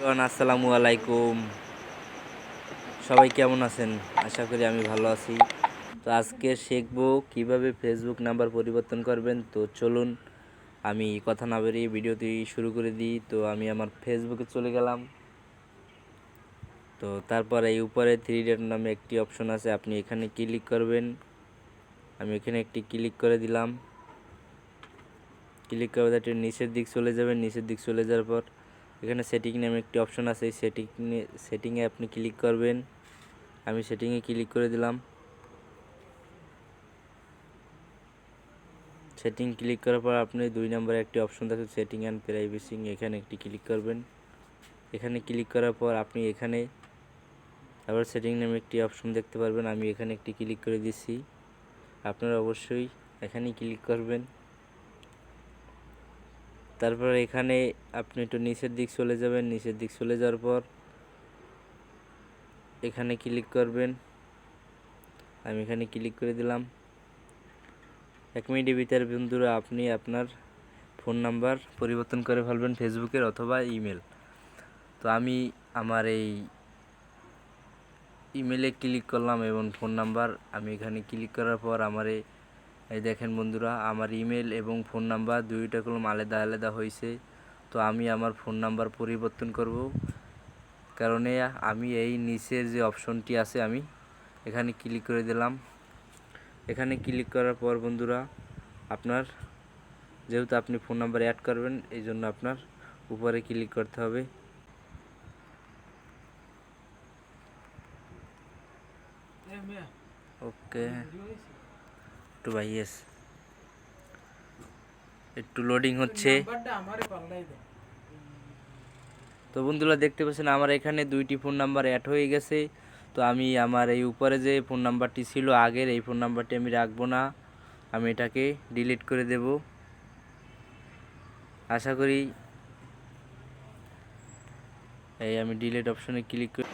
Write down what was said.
আসসালামু আলাইকুম। সবাই কেমন আছেন? আশা করি আমি ভালো আছি। তো আজকে শিখব কীভাবে ফেসবুক নাম্বার পরিবর্তন করবেন। তো চলুন, আমি কথা না বেরিয়ে ভিডিওটি শুরু করে দিই। তো আমি আমার ফেসবুকে চলে গেলাম। তো তারপর এই উপরে থ্রি ডট নামে একটি অপশন আছে, আপনি এখানে ক্লিক করবেন। আমি এখানে একটি ক্লিক করে দিলাম। ক্লিক করে একটু নিচের দিক চলে যাবেন। নিচের দিক চলে যাওয়ার পর এখানে সেটিং নামে একটি অপশন আছে, এই সেটিং সেটিংয়ে আপনি ক্লিক করবেন। আমি সেটিংয়ে ক্লিক করে দিলাম। সেটিং ক্লিক করার পর আপনি দুই নম্বরে একটি অপশন থাকে সেটিং অ্যান্ড প্রাইভেসি এখানে একটি ক্লিক করবেন। এখানে ক্লিক করার পর আপনি এখানে আবার সেটিং নামে একটি অপশন দেখতে পারবেন। আমি এখানে একটি ক্লিক করে দিচ্ছি আপনারা অবশ্যই এখানেই ক্লিক করবেন। তারপর এখানে আপনি একটু নিচের দিক চলে যাবেন, নিচের দিক চলে যাওয়ার পর এখানে ক্লিক করবেন। আমি এখানে ক্লিক করে দিলাম। এক মিনিটের ভিতরে বন্ধুরা আপনি আপনার ফোন নাম্বার পরিবর্তন করে ফেলবেন ফেসবুকের অথবা ইমেল তো আমি আমার এই ইমেলে ক্লিক করলাম এবং ফোন নাম্বার আমি এখানে ক্লিক করার পর আমার এই এই দেখেন বন্ধুরা আমার ইমেল এবং ফোন নাম্বার দুইটা কলম আলাদা আলাদা হয়েছে তো আমি আমার ফোন নাম্বার পরিবর্তন করব। কারণে আমি এই নিচের যে অপশনটি আছে আমি এখানে ক্লিক করে দিলাম। এখানে ক্লিক করার পর বন্ধুরা আপনার যেহেতু আপনি ফোন নাম্বার অ্যাড করবেন এই জন্য আপনার উপরে ক্লিক করতে হবে। ওকে একটু ভাই ইয়েস একটু লোডিং হচ্ছে। তো বন্ধুরা দেখতে পাচ্ছেন আমার এখানে দুইটি ফোন নাম্বার অ্যাড হয়ে গেছে। তো আমি আমার এই উপরে যে ফোন নাম্বারটি ছিল আগের এই ফোন নাম্বারটি আমি রাখব না। আমি এটাকে ডিলিট করে দেব। আশা করি এই আমি ডিলিট অপশনে ক্লিক করি।